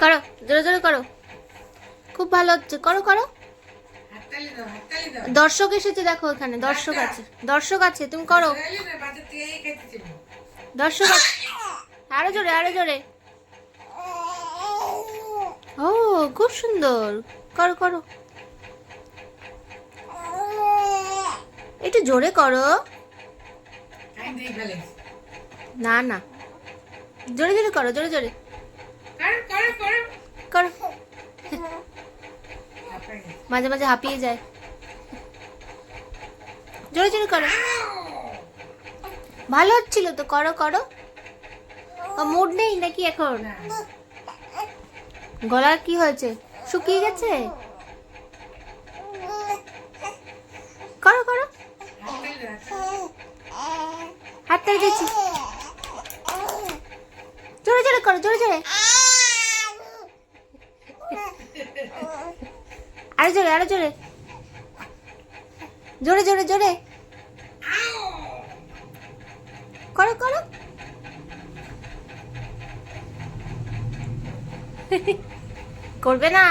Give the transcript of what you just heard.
করো, জোরে জোরে করো। খুব ভালো হচ্ছে। করো করো। দর্শক এসেছে, দেখো এখানে দর্শক আছে। দর্শক আছে, তুমি করো। দর্শক আছে। আরও জোরে আরও জোরে। ও, খুব সুন্দর। করো করো। একটু জোরে করো। না না। জোরে জোরে করো, জোরে জোরে করো করো করো করো তারপরে মাঝে মাঝে হাঁপিয়ে যায়। জোরে জোরে করো। ভালো হচ্ছিল তো, করো করো। মুড নেই নাকি এখন? গলার কি হয়েছে? শুকিয়ে গেছে? করো করো। হাতটা দিচ্ছি। জোরে জোরে করো, জোরে জোরে। আরও জোরে আরও জোরে। জোরে জোরে জোরে। করো করো। করবে না।